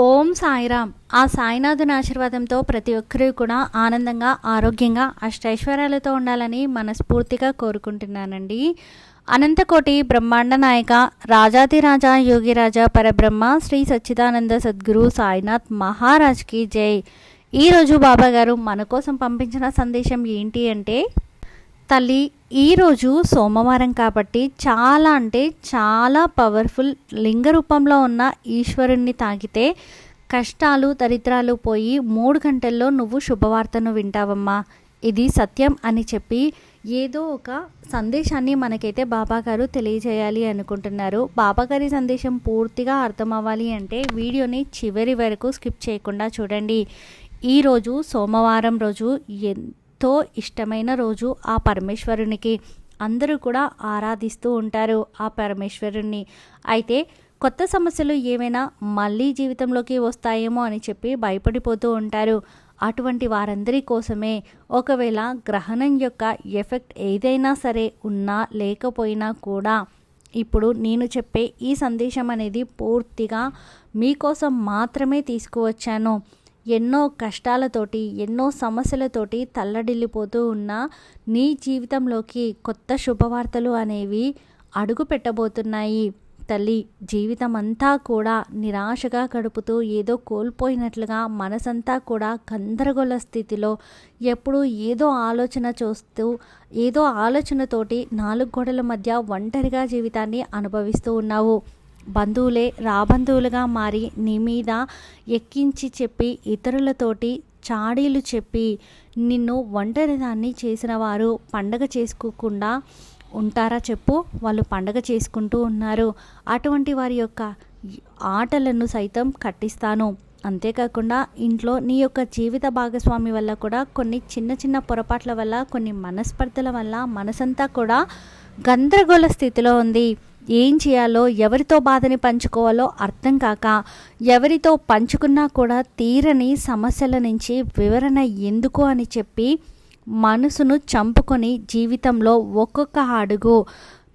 ఓం సాయిరామ్. ఆ సాయినాథుని ఆశీర్వాదంతో ప్రతి ఒక్కరూ కూడా ఆనందంగా ఆరోగ్యంగా అష్టైశ్వర్యాలతో ఉండాలని మనస్ఫూర్తిగా కోరుకుంటున్నానండి. అనంతకోటి బ్రహ్మాండ నాయక రాజాదిరాజ యోగిరాజ పరబ్రహ్మ శ్రీ సచ్చిదానంద సద్గురు సాయినాథ్ మహారాజ్కి జై. ఈరోజు బాబా గారు మన కోసం పంపించిన సందేశం ఏంటి అంటే తల్లి ఈరోజు సోమవారం కాబట్టి చాలా అంటే చాలా పవర్ఫుల్ లింగ రూపంలో ఉన్న ఈశ్వరుణ్ణి తాకితే కష్టాలు దరిద్రాలు పోయి మూడు గంటల్లో నువ్వు శుభవార్తను వింటావమ్మా. ఇది సత్యం అని చెప్పి ఏదో ఒక సందేశాన్ని మనకైతే బాబాగారు తెలియజేయాలి అనుకుంటున్నారు. బాబాగారి సందేశం పూర్తిగా అర్థం అవ్వాలి అంటే వీడియోని చివరి వరకు స్కిప్ చేయకుండా చూడండి. ఈరోజు సోమవారం రోజు ఎంతో ఇష్టమైన రోజు ఆ పరమేశ్వరునికి. అందరూ కూడా ఆరాధిస్తూ ఉంటారు ఆ పరమేశ్వరుణ్ణి. అయితే కొత్త సమస్యలు ఏమైనా మళ్ళీ జీవితంలోకి వస్తాయేమో అని చెప్పి భయపడిపోతూ ఉంటారు. అటువంటి వారందరి కోసమే ఒకవేళ గ్రహణం యొక్క ఎఫెక్ట్ ఏదైనా సరే ఉన్నా లేకపోయినా కూడా ఇప్పుడు నేను చెప్పే ఈ సందేశం అనేది పూర్తిగా మీకోసం మాత్రమే తీసుకువచ్చాను. ఎన్నో కష్టాలతోటి ఎన్నో సమస్యలతోటి తల్లడిల్లిపోతూ ఉన్న నీ జీవితంలోకి కొత్త శుభవార్తలు అనేవి అడుగు పెట్టబోతున్నాయి. తల్లి జీవితం అంతా కూడా నిరాశగా గడుపుతూ ఏదో కోల్పోయినట్లుగా మనసంతా కూడా గందరగోళ స్థితిలో ఎప్పుడూ ఏదో ఆలోచన చూస్తూ ఏదో ఆలోచనతోటి నాలుగు గోడల మధ్య ఒంటరిగా జీవితాన్ని అనుభవిస్తూ ఉన్నావు. బంధువులే రాబంధువులుగా మారి నీ మీద ఎక్కించి చెప్పి ఇతరులతోటి చాడీలు చెప్పి నిన్ను ఒంటరిదాన్ని చేసిన వారు పండగ చేసుకోకుండా ఉంటారా చెప్పు? వాళ్ళు పండగ చేసుకుంటూ ఉన్నారు. అటువంటి వారి యొక్క ఆటలను సైతం కట్టిస్తాను. అంతేకాకుండా ఇంట్లో నీ యొక్క జీవిత భాగస్వామి వల్ల కూడా కొన్ని చిన్న చిన్న పొరపాట్ల వల్ల కొన్ని మనస్పర్ధల వల్ల మనసంతా కూడా గందరగోళ స్థితిలో ఉంది. ఏం చేయాలో ఎవరితో బాధని పంచుకోవాలో అర్థం కాక ఎవరితో పంచుకున్నా కూడా తీరని సమస్యల నుంచి వివరణ ఎందుకు అని చెప్పి మనసును చంపుకొని జీవితంలో ఒక్కొక్క అడుగు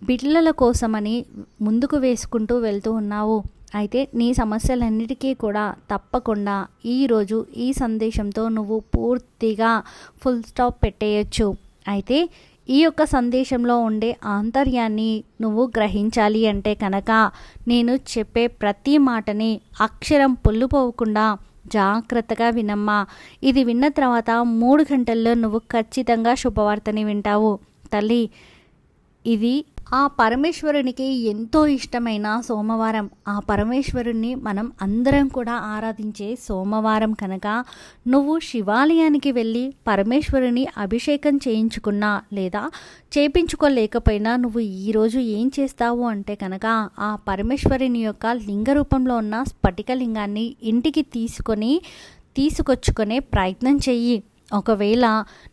బిడ్డల కోసమని ముందుకు వేసుకుంటూ వెళ్తూ ఉన్నావు. అయితే నీ సమస్యలన్నిటికీ కూడా తప్పకుండా ఈరోజు ఈ సందేశంతో నువ్వు పూర్తిగా ఫుల్ స్టాప్ పెట్టేయచ్చు. అయితే ఈ యొక్క సందేశంలో ఉండే ఆంతర్యాన్ని నువ్వు గ్రహించాలి అంటే కనుక నేను చెప్పే ప్రతి మాటని అక్షరం పొల్లుపోకుండా జాగ్రత్తగా వినమ్మా. ఇది విన్న తర్వాత మూడు గంటల్లో నువ్వు ఖచ్చితంగా శుభవార్తని వింటావు. తల్లి ఇది ఆ పరమేశ్వరునికి ఎంతో ఇష్టమైన సోమవారం. ఆ పరమేశ్వరుణ్ణి మనం అందరం కూడా ఆరాధించే సోమవారం కనుక నువ్వు శివాలయానికి వెళ్ళి పరమేశ్వరుని అభిషేకం చేయించుకున్నా లేదా చేపించుకోలేకపోయినా నువ్వు ఈరోజు ఏం చేస్తావు అంటే కనుక ఆ పరమేశ్వరుని యొక్క లింగ రూపంలో ఉన్న స్ఫటిక లింగాన్ని ఇంటికి తీసుకొని తీసుకొచ్చుకునే ప్రయత్నం చెయ్యి. ఒకవేళ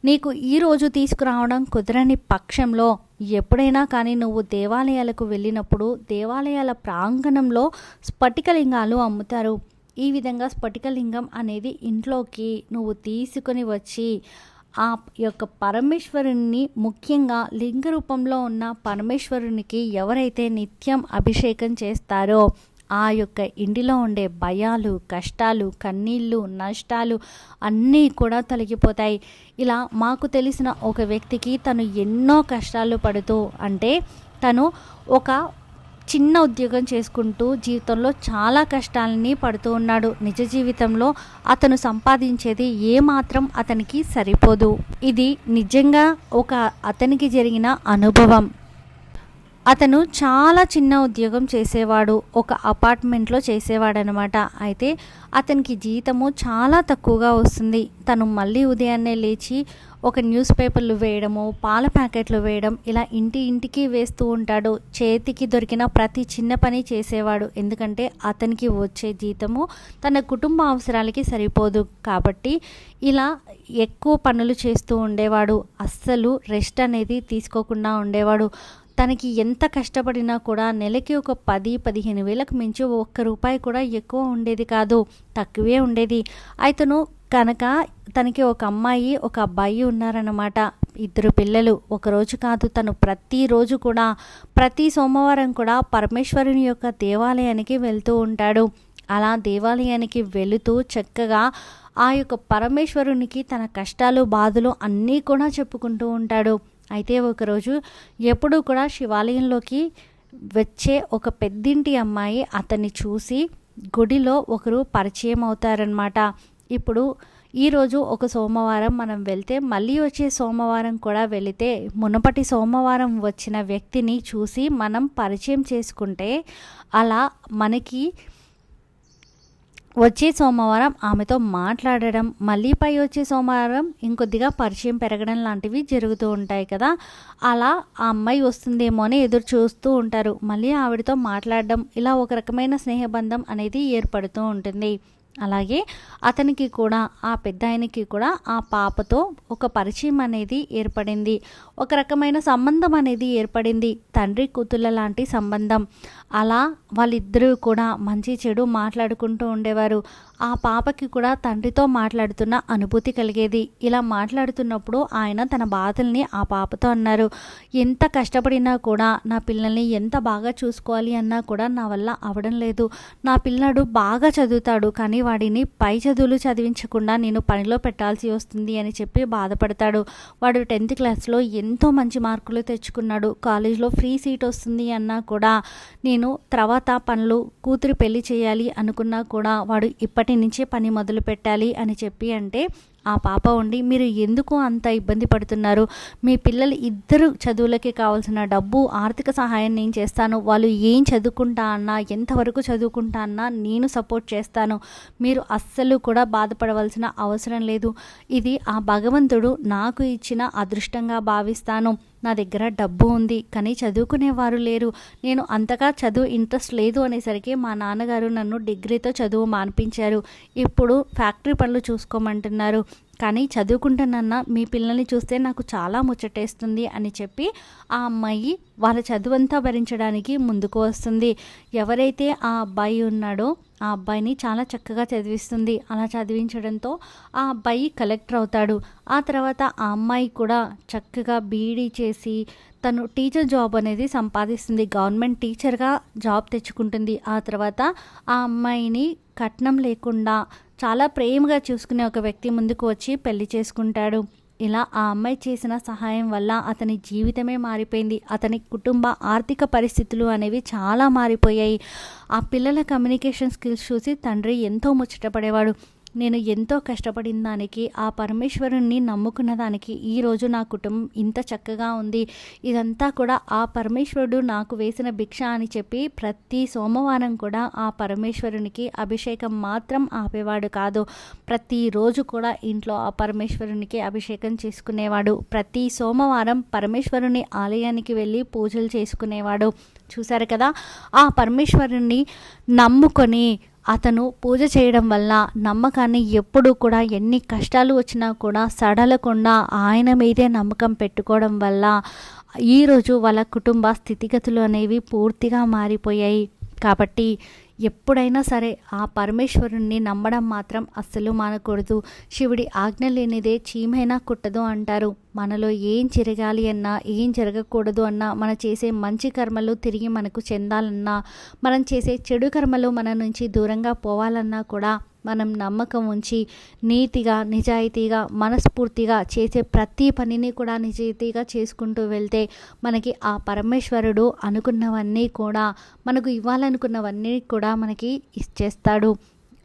నీకు ఈరోజు తీసుకురావడం కుదరని పక్షంలో ఎప్పుడైనా కానీ నువ్వు దేవాలయాలకు వెళ్ళినప్పుడు దేవాలయాల ప్రాంగణంలో స్ఫటికలింగాలు అమ్ముతారు. ఈ విధంగా స్ఫటికలింగం అనేది ఇంట్లోకి నువ్వు తీసుకొని వచ్చి ఆ యొక్క పరమేశ్వరుని ముఖ్యంగా లింగ రూపంలో ఉన్న పరమేశ్వరునికి ఎవరైతే నిత్యం అభిషేకం చేస్తారో ఆ యొక్క ఇంటిలో ఉండే భయాలు కష్టాలు కన్నీళ్ళు నష్టాలు అన్నీ కూడా తొలగిపోతాయి. ఇలా మాకు తెలిసిన ఒక వ్యక్తికి తను ఎన్నో కష్టాలు పడుతూ అంటే తను ఒక చిన్న ఉద్యోగం చేసుకుంటూ జీవితంలో చాలా కష్టాలని పడుతూ ఉన్నాడు. నిజ జీవితంలో అతను సంపాదించేది ఏమాత్రం అతనికి సరిపోదు. ఇది నిజంగా ఒక అతనికి జరిగిన అనుభవం. అతను చాలా చిన్న ఉద్యోగం చేసేవాడు ఒక అపార్ట్మెంట్లో చేసేవాడనమాట. అయితే అతనికి జీతము చాలా తక్కువగా వస్తుంది. తను మళ్ళీ ఉదయాన్నే లేచి ఒక న్యూస్ పేపర్లు వేయడము పాల ప్యాకెట్లు వేయడం ఇలా ఇంటి ఇంటికి వేస్తూ ఉంటాడు. చేతికి దొరికిన ప్రతి చిన్న పని చేసేవాడు. ఎందుకంటే అతనికి వచ్చే జీతము తన కుటుంబ అవసరాలకి సరిపోదు. కాబట్టి ఇలా ఎక్కువ పనులు చేస్తూ ఉండేవాడు. అస్సలు రెస్ట్ అనేది తీసుకోకుండా ఉండేవాడు. తనకి ఎంత కష్టపడినా కూడా నెలకి ఒక పది పదిహేను వేలకు మించి ఒక్క రూపాయి కూడా ఎక్కువ ఉండేది కాదు. తక్కువే ఉండేది. అతను కనుక తనకి ఒక అమ్మాయి ఒక అబ్బాయి ఉన్నారన్నమాట. ఇద్దరు పిల్లలు. ఒకరోజు కాదు తను ప్రతిరోజు కూడా ప్రతి సోమవారం కూడా పరమేశ్వరుని యొక్క దేవాలయానికి వెళ్తూ ఉంటాడు. అలా దేవాలయానికి వెళుతూ చక్కగా ఆ యొక్క పరమేశ్వరునికి తన కష్టాలు బాధలు అన్నీ కూడా చెప్పుకుంటూ ఉంటాడు. అయితే ఒకరోజు ఎప్పుడూ కూడా శివాలయంలోకి వచ్చే ఒక పెద్దింటి అమ్మాయి అతన్ని చూసి గుడిలో ఒకరు పరిచయం అవుతారనమాట ఇప్పుడు ఈరోజు ఒక సోమవారం మనం వెళ్తే మళ్ళీ వచ్చే సోమవారం కూడా వెళితే మునపటి సోమవారం వచ్చిన వ్యక్తిని చూసి మనం పరిచయం చేసుకుంటే అలా మనకి వచ్చే సోమవారం ఆమెతో మాట్లాడడం మళ్ళీ పై వచ్చే సోమవారం ఇంకొద్దిగా పరిచయం పెరగడం లాంటివి జరుగుతూ ఉంటాయి కదా. అలా ఆ అమ్మాయి వస్తుందేమో అని ఎదురు చూస్తూ ఉంటారు. మళ్ళీ ఆవిడతో మాట్లాడడం ఇలా ఒక రకమైన స్నేహబంధం అనేది ఏర్పడుతూ ఉంటుంది. అలాగే అతనికి కూడా ఆ పెద్ద ఆయనకి కూడా ఆ పాపతో ఒక పరిచయం అనేది ఏర్పడింది. ఒక రకమైన సంబంధం అనేది ఏర్పడింది. తండ్రి కూతుళ్ళ లాంటి సంబంధం. అలా వాళ్ళిద్దరూ కూడా మంచి చెడు మాట్లాడుకుంటూ ఉండేవారు. ఆ పాపకి కూడా తండ్రితో మాట్లాడుతున్న అనుభూతి కలిగేది. ఇలా మాట్లాడుతున్నప్పుడు ఆయన తన బాధల్ని ఆ పాపతో అన్నారు. ఎంత కష్టపడినా కూడా నా పిల్లల్ని ఎంత బాగా చూసుకోవాలి అన్నా కూడా నా వల్ల అవడం లేదు. నా పిల్లాడు బాగా చదువుతాడు కానీ వాడిని పై చదువులు చదివించకుండా నేను పనిలో పెట్టాల్సి వస్తుంది అని చెప్పి బాధపడతాడు. వాడు టెన్త్ క్లాస్లో ఎంతో మంచి మార్కులు తెచ్చుకున్నాడు. కాలేజ్లో ఫ్రీ సీట్ వస్తుంది అన్నా కూడా నేను తర్వాత పనులు కూతురు పెళ్ళి చేయాలి అనుకున్నా కూడా వాడు ఇప్పటి నుంచి పని మొదలు పెట్టాలి అని చెప్పి అంటే ఆ పాప ఉండి మీరు ఎందుకు అంత ఇబ్బంది పడుతున్నారు? మీ పిల్లలు ఇద్దరు చదువులకి కావాల్సిన డబ్బు ఆర్థిక సహాయం నేను చేస్తాను. వాళ్ళు ఏం చదువుకుంటా అన్నా ఎంతవరకు చదువుకుంటా అన్నా నేను సపోర్ట్ చేస్తాను. మీరు అస్సలు కూడా బాధపడవలసిన అవసరం లేదు. ఇది ఆ భగవంతుడు నాకు ఇచ్చిన అదృష్టంగా భావిస్తాను. నా దగ్గర డబ్బు ఉంది కానీ చదువుకునేవారు లేరు. నేను అంతగా చదువు ఇంట్రెస్ట్ లేదు అనేసరికి మా నాన్నగారు నన్ను డిగ్రీతో చదువు మానిపించారు. ఇప్పుడు ఫ్యాక్టరీ పనులు చూసుకోమంటున్నారు. కానీ చదువుకుంటానన్న మీ పిల్లల్ని చూస్తే నాకు చాలా ముచ్చటేస్తుంది అని చెప్పి ఆ అమ్మాయి వాళ్ళ చదువంతా భరించడానికి ముందుకు వస్తుంది. ఎవరైతే ఆ అబ్బాయి ఉన్నాడో ఆ అబ్బాయిని చాలా చక్కగా చదివిస్తుంది. అలా చదివించడంతో ఆ అబ్బాయి కలెక్టర్ అవుతాడు. ఆ తర్వాత ఆ అమ్మాయి కూడా చక్కగా బీఈడీ చేసి తను టీచర్ జాబ్ అనేది సంపాదిస్తుంది. గవర్నమెంట్ టీచర్గా జాబ్ తెచ్చుకుంటుంది. ఆ తర్వాత ఆ అమ్మాయిని కట్నం లేకుండా చాలా ప్రేమగా చూసుకునే ఒక వ్యక్తి ముందుకు వచ్చి పెళ్ళి చేసుకుంటాడు. ఇలా ఆ అమ్మాయి చేసిన సహాయం వల్ల అతని జీవితమే మారిపోయింది. అతని కుటుంబ ఆర్థిక పరిస్థితులు అనేవి చాలా మారిపోయాయి. ఆ పిల్లల కమ్యూనికేషన్ స్కిల్స్ చూసి తండ్రి ఎంతో ముచ్చటపడేవాడు. నేను ఎంతో కష్టపడిన దానికి ఆ పరమేశ్వరుణ్ణి నమ్ముకున్న దానికి ఈరోజు నా కుటుంబం ఇంత చక్కగా ఉంది. ఇదంతా కూడా ఆ పరమేశ్వరుడు నాకు వేసిన భిక్ష అని చెప్పి ప్రతి సోమవారం కూడా ఆ పరమేశ్వరునికి అభిషేకం మాత్రం ఆపేవాడు కాదు. ప్రతిరోజు కూడా ఇంట్లో ఆ పరమేశ్వరునికి అభిషేకం చేసుకునేవాడు. ప్రతి సోమవారం పరమేశ్వరుని ఆలయానికి వెళ్ళి పూజలు చేసుకునేవాడు. చూశారు కదా? ఆ పరమేశ్వరుణ్ణి నమ్ముకొని అతను పూజ చేయడం వల్ల నమ్మకాన్ని ఎప్పుడూ కూడా ఎన్ని కష్టాలు వచ్చినా కూడా సడలకుండా ఆయన మీదే నమ్మకం పెట్టుకోవడం వల్ల ఈరోజు వాళ్ళ కుటుంబ స్థితిగతులు అనేవి పూర్తిగా మారిపోయాయి. కాబట్టి ఎప్పుడైనా సరే ఆ పరమేశ్వరుణ్ణి నమ్మడం మాత్రం అస్సలు మానకూడదు. శివుడి ఆజ్ఞ లేనిదే చీమైనా కుట్టదు అంటారు. మనలో ఏం జరగాలి అన్నా ఏం జరగకూడదు అన్నా మనం చేసే మంచి కర్మలు తిరిగి మనకు చెందాలన్నా మనం చేసే చెడు కర్మలు మన నుంచి దూరంగా పోవాలన్నా కూడా మనం నమ్మకం ఉంచి నీతిగా నిజాయితీగా మనస్ఫూర్తిగా చేసే ప్రతి పనిని కూడా నిజాయితీగా చేసుకుంటూ వెళ్తే మనకి ఆ పరమేశ్వరుడు అనుకున్నవన్నీ కూడా మనకు ఇవ్వాలనుకున్నవన్నీ కూడా మనకి ఇచ్చేస్తాడు.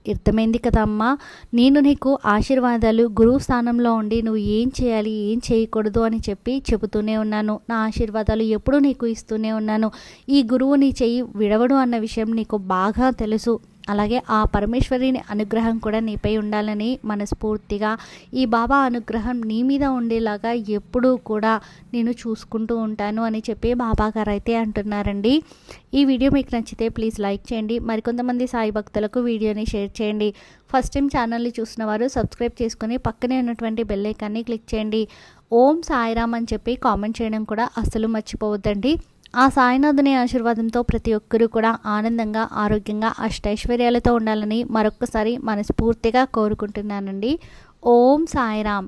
అర్థమైంది కదమ్మా నేను నీకు ఆశీర్వాదాలు గురువు స్థానంలో ఉండి నువ్వు ఏం చేయాలి ఏం చేయకూడదు అని చెప్పి చెబుతూనే ఉన్నాను. నా ఆశీర్వాదాలు ఎప్పుడూ నీకు ఇస్తూనే ఉన్నాను. ఈ గురువు నీ చెయ్యి విడవడు అన్న విషయం నీకు బాగా తెలుసు. అలాగే ఆ పరమేశ్వరిని అనుగ్రహం కూడా నీపై ఉండాలని మనస్ఫూర్తిగా ఈ బాబా అనుగ్రహం నీ మీద ఉండేలాగా ఎప్పుడూ కూడా నేను చూసుకుంటూ ఉంటాను అని చెప్పి బాబా గారు అయితే అంటున్నారండి. ఈ వీడియో మీకు నచ్చితే ప్లీజ్ లైక్ చేయండి. మరికొంతమంది సాయి భక్తులకు వీడియోని షేర్ చేయండి. ఫస్ట్ టైం ఛానల్ని చూసిన వారు సబ్స్క్రైబ్ చేసుకుని పక్కనే ఉన్నటువంటి బెల్ ఐకాన్ని క్లిక్ చేయండి. ఓం సాయిరామ్ అని చెప్పి కామెంట్ చేయడం కూడా అస్సలు మర్చిపోవద్దండి. ఆ సాయినాథుని ఆశీర్వాదంతో ప్రతి ఒక్కరూ కూడా ఆనందంగా ఆరోగ్యంగా అష్టైశ్వర్యాలతో ఉండాలని మరొక్కసారి మనస్ఫూర్తిగా కోరుకుంటున్నానండి. ఓం సాయిరామ్.